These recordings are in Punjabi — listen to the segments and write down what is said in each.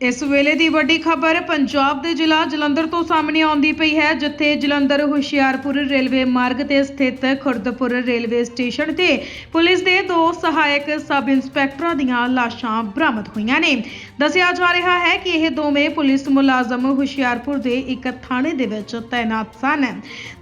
ਇਸ ਵੇਲੇ ਦੀ ਵੱਡੀ ਖਬਰ ਪੰਜਾਬ ਦੇ ਜ਼ਿਲ੍ਹਾ ਜਲੰਧਰ ਤੋਂ ਸਾਹਮਣੇ ਆਉਂਦੀ ਪਈ ਹੈ, ਜਿੱਥੇ ਜਲੰਧਰ ਹੁਸ਼ਿਆਰਪੁਰ ਰੇਲਵੇ ਮਾਰਗ ਤੇ ਸਥਿਤ ਖੁਰਦਪੁਰ ਰੇਲਵੇ ਸਟੇਸ਼ਨ ਤੇ ਪੁਲਿਸ ਦੇ ਦੋ ਸਹਾਇਕ ਸਬ ਇੰਸਪੈਕਟਰਾਂ ਦੀਆਂ ਲਾਸ਼ਾਂ ਬਰਾਮਦ ਹੋਈਆਂ ਨੇ। ਦੱਸਿਆ ਜਾ ਰਿਹਾ ਹੈ ਕਿ ਇਹ ਦੋਵੇਂ ਪੁਲਿਸ ਮੁਲਾਜ਼ਮ ਹੁਸ਼ਿਆਰਪੁਰ ਦੇ ਇੱਕ ਥਾਣੇ ਦੇ ਵਿੱਚ ਤਾਇਨਾਤ ਸਨ।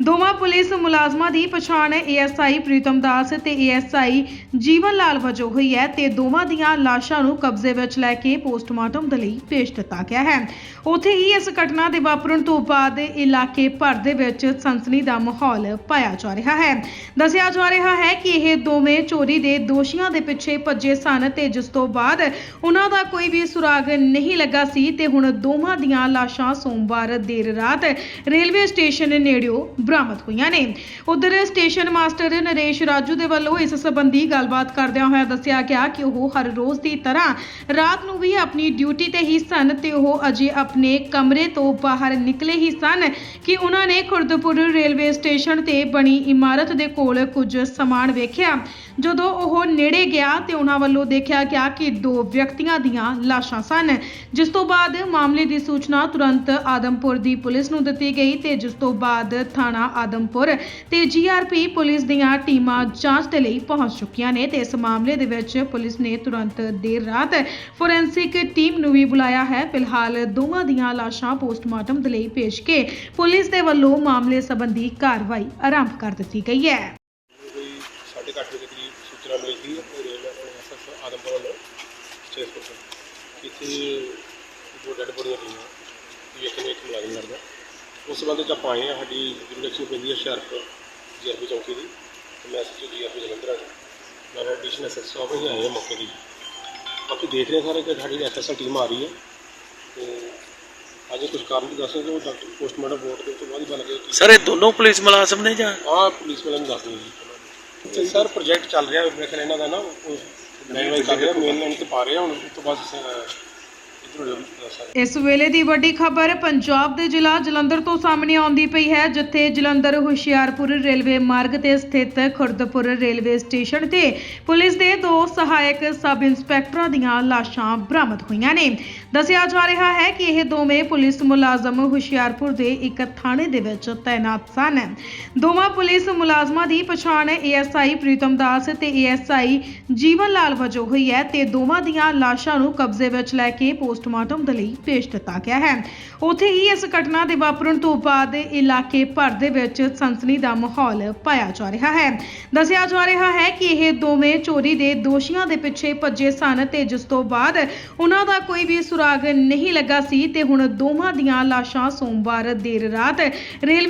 ਦੋਵਾਂ ਪੁਲਿਸ ਮੁਲਾਜ਼ਮਾਂ ਦੀ ਪਛਾਣ ਏਐਸਆਈ ਪ੍ਰੀਤਮ ਦਾਸ ਤੇ ਏਐਸਆਈ ਜੀਵਨ ਲਾਲ ਵਜੋਂ ਹੋਈ ਹੈ ਤੇ ਦੋਵਾਂ ਦੀਆਂ ਲਾਸ਼ਾਂ ਨੂੰ ਕਬਜ਼ੇ ਵਿੱਚ ਲੈ ਕੇ ਪੋਸਟਮਾਰਟਮ ਦੇ ਲਈ ਭੇਜ ਦਿੱਤਾ ਗਿਆ ਹੈ। ਉੱਥੇ ਹੀ ਇਸ ਘਟਨਾ ਦੇ ਵਾਪਰਨ ਤੋਂ ਬਾਅਦ ਇਲਾਕੇ ਭਰ ਦੇ ਵਿੱਚ ਸਨਸਨੀ ਦਾ ਮਾਹੌਲ ਪਾਇਆ ਜਾ ਰਿਹਾ ਹੈ। ਦੱਸਿਆ ਜਾ ਰਿਹਾ ਹੈ ਕਿ ਇਹ ਦੋਵੇਂ ਚੋਰੀ ਦੇ ਦੋਸ਼ੀਆਂ ਦੇ ਪਿੱਛੇ ਭੱਜੇ ਸਨ ਤੇ ਜਿਸ ਤੋਂ ਬਾਅਦ ਉਹਨਾਂ ਦਾ ਕੋਈ ਵੀ ਸੁਰਾਗ ਨਹੀਂ ਲੱਗਾ ਸੀ ਤੇ ਹੁਣ ਦੋਵਾਂ ਦੀਆਂ ਲਾਸ਼ਾਂ ਸੋਮਵਾਰ ਦੇਰ ਰਾਤ ਰੇਲਵੇ ਸਟੇਸ਼ਨ ਨੇੜਿਓ ਬਰਾਮਦ ਹੋਈਆਂ ਨੇ। ਉਧਰ ਸਟੇਸ਼ਨ ਮਾਸਟਰ ਨਰੇਸ਼ ਰਾਜੂ ਦੇ ਵੱਲੋਂ ਇਸ ਸੰਬੰਧੀ ਗੱਲਬਾਤ ਕਰਦਿਆਂ ਹੋਇਆ ਦੱਸਿਆ ਗਿਆ ਕਿ ਉਹ ਹਰ ਰੋਜ਼ ਦੀ ਤਰ੍ਹਾਂ ਰਾਤ ਨੂੰ ਵੀ ਆਪਣੀ ਡਿਊਟੀ ਤੇ ਹੀ ਸਨ ਤੇ ਉਹ ਅਜੇ ਆਪਣੇ ਕਮਰੇ ਤੋਂ ਬਾਹਰ ਨਿਕਲੇ ਹੀ ਸਨ ਕਿ ਉਹਨਾਂ ਨੇ ਖੁਰਦਪੁਰ ਰੇਲਵੇ ਸਟੇਸ਼ਨ ਤੇ ਬਣੀ ਇਮਾਰਤ ਦੇ ਕੋਲ ਕੁਝ ਸਮਾਨ ਵੇਖਿਆ। ਜਦੋਂ ਉਹ ਨੇੜੇ ਗਿਆ ਤੇ ਉਹਨਾਂ ਵੱਲੋਂ ਦੇਖਿਆ ਗਿਆ ਕਿ ਦੋ ਵਿਅਕਤੀਆਂ ਦੀਆਂ ਲਾਸ਼ਾਂ ਸਨ, ਜਿਸ ਤੋਂ ਬਾਅਦ ਮਾਮਲੇ ਦੀ ਸੂਚਨਾ ਤੁਰੰਤ ਆਦਮਪੁਰ ਦੀ ਪੁਲਿਸ ਨੂੰ ਦਿੱਤੀ ਗਈ ਤੇ ਜਿਸ ਤੋਂ ਬਾਅਦ ਥਾਣਾ ਆਦਮਪੁਰ ਤੇ ਜੀਆਰਪੀ ਪੁਲਿਸ ਦੀਆਂ ਟੀਮਾਂ ਜਾਂਚ ਦੇ ਲਈ ਪਹੁੰਚ ਚੁੱਕੀਆਂ ਨੇ ਤੇ ਇਸ ਮਾਮਲੇ ਦੇ ਵਿੱਚ ਪੁਲਿਸ ਨੇ ਤੁਰੰਤ ਦੇਰ ਰਾਤ ਫੋਰੈਂਸਿਕ ਟੀਮ ਨੂੰ ਵੀ ਬੁਲਾਇਆ ਹੈ। ਫਿਲਹਾਲ ਦੋਵਾਂ ਦੀਆਂ ਲਾਸ਼ਾਂ ਪੋਸਟਮਾਰਟਮ ਦੇ ਲਈ ਭੇਜ ਕੇ ਪੁਲਿਸ ਦੇ ਵੱਲੋਂ ਮਾਮਲੇ ਸੰਬੰਧੀ ਕਾਰਵਾਈ ਆਰੰਭ ਕਰ ਦਿੱਤੀ ਗਈ ਹੈ। ਕੋਈ ਸਾਢੇ ਕੁ ਅੱਠ ਵਜੇ ਦੇ ਕਰੀਬ ਸੂਚਨਾ ਮਿਲੀ ਸੀ ਕਿ ਰੇਲ ਐਸਐਸ ਆਦਮਪੁਰ ਵੱਲੋਂ ਸਟੇਜ ਪਰ ਇੱਥੇ ਦੋ ਡੈਡ ਬੋਡੀਆਂ ਪਈਆਂ ਵੀ ਇੱਕ ਨੇ ਇੱਕ ਮੁਲਾਜ਼ਮ ਲੜਦਾ ਉਸ ਸੰਬੰਧ ਵਿੱਚ ਆਪਾਂ ਆਏ ਹਾਂ ਸਾਡੀ ਜੁਡੀਸ਼ੀ ਪੈਂਦੀ ਹੈ ਹੁਸ਼ਿਆਰਪੁਰ ਜੀਆਰਪੀ ਚੌਕੀ ਦੀ ਤੇ ਮੈਂ ਐਸਐਚਓ ਜੀਆਰਪੀ ਜਲੰਧਰ ਆ ਮੈਂ ਐਡੀਸ਼ਨ ਐਸਐਸ ਆਫਿਸ ਆਏ ਹਾਂ ਮੌਕੇ ਦੀ ਬਾਕੀ ਦੇਖ ਰਹੇ ਸਾਰੇ ਕਿ ਸਾਡੀ ਐਸਐਸਐਲ ਟੀਮ ਆ ਰਹੀ ਹੈ। ਤੇ ਅੱਜ ਕੁਝ ਕਾਰਨ ਵੀ ਦੱਸੇ ਜੋ ਡਾਕਟਰ ਪੋਸਟਮਾਰਟਮ ਰਿਪੋਰਟ ਦੇ ਤੋਂ ਬਾਅਦ ਹੀ ਬਣ ਗਏ ਕਿ ਸਰ ਇਹ ਦੋਨੋਂ ਪੁਲਿਸ ਮੁਲਾਜ਼ਮ ਨੇ ਜਾਂ? ਆਹ ਪੁਲਿਸ ਵਾਲਿਆਂ ਨੂੰ ਦੱਸ ਦਿਓ ਜੀ। ਤੇ ਸਰ ਪ੍ਰੋਜੈਕਟ ਚੱਲ ਰਿਹਾ ਮੇਰੇ ਖਿਆਲ ਇਹਨਾਂ ਦਾ ਨਾ ਉਹ ਲਾਈਨ ਵਾਈਜ਼ ਕਰ ਰਿਹਾ ਮੇਨ ਲਾਈਨ ਤੇ ਪਾ ਰਿਹਾ ਹੁਣ ਉਸ ਤੋਂ ਬਾਅਦ ਇਸ ਵੇਲੇ ਦੀ ਵੱਡੀ ਖਬਰ ਪੰਜਾਬ ਦੇ ਜ਼ਿਲ੍ਹਾ ਜਲੰਧਰ ਤੋਂ ਸਾਹਮਣੇ ਆਉਂਦੀ ਪਈ ਹੈ, ਜਿੱਥੇ ਜਲੰਧਰ ਹੁਸ਼ਿਆਰਪੁਰ ਰੇਲਵੇ ਮਾਰਗ ਤੇ ਸਥਿਤ ਖੁਰਦਪੁਰ ਰੇਲਵੇ ਸਟੇਸ਼ਨ ਤੇ ਪੁਲਿਸ ਦੇ ਦੋ ਸਹਾਇਕ ਸਬ ਇੰਸਪੈਕਟਰਾਂ ਦੀਆਂ ਲਾਸ਼ਾਂ ਬਰਾਮਦ ਹੋਈਆਂ ਨੇ। ਦੱਸਿਆ ਜਾ ਰਿਹਾ ਹੈ ਕਿ ਇਹ ਦੋਵੇਂ ਪੁਲਿਸ ਮੁਲਾਜ਼ਮ ਹੁਸ਼ਿਆਰਪੁਰ ਦੇ ਇੱਕ ਥਾਣੇ ਦੇ ਵਿੱਚ ਤਾਇਨਾਤ ਸਨ। ਦੋਵਾਂ ਪੁਲਿਸ ਮੁਲਾਜ਼ਮਾਂ ਦੀ ਪਛਾਣ ਏਐਸਆਈ ਪ੍ਰੀਤਮ ਦਾਸ ਤੇ ਏਐਸਆਈ ਜੀਵਨ ਲਾਲ ਵਜੋਂ ਹੋਈ ਹੈ ਤੇ ਦੋਵਾਂ ਦੀਆਂ ਲਾਸ਼ਾਂ ਨੂੰ ਕਬਜ਼ੇ ਵਿੱਚ ਲੈ ਕੇ ਪੋਸਟਮਾਰਟਮ ਦੇ ਲਈ ਭੇਜ ਦਿੱਤਾ ਗਿਆ ਹੈ। ਉੱਥੇ ਹੀ ਇਸ ਘਟਨਾ ਦੇ ਵਾਪਰਨ ਤੋਂ ਬਾਅਦ ਇਲਾਕੇ ਭਰ ਦੇ ਵਿੱਚ ਸਨਸਨੀ ਦਾ ਮਾਹੌਲ ਪਾਇਆ ਜਾ ਰਿਹਾ ਹੈ। ਦੱਸਿਆ ਜਾ ਰਿਹਾ ਹੈ ਕਿ ਇਹ ਦੋਵੇਂ ਚੋਰੀ ਦੇ ਦੋਸ਼ੀਆਂ ਦੇ ਪਿੱਛੇ ਭੱਜੇ ਸਨ ਤੇ ਜਿਸ ਤੋਂ ਬਾਅਦ ਉਹਨਾਂ ਦਾ ਕੋਈ ਵੀ ਸੁਰਾਗ ਨਹੀਂ ਲੱਗਾ ਸੀ ਤੇ ਹੁਣ ਦੋਵਾਂ ਦੀਆਂ ਲਾਸ਼ਾਂ ਸੋਮਵਾਰ ਦੇਰ ਰਾਤ ਰੇਲਵੇ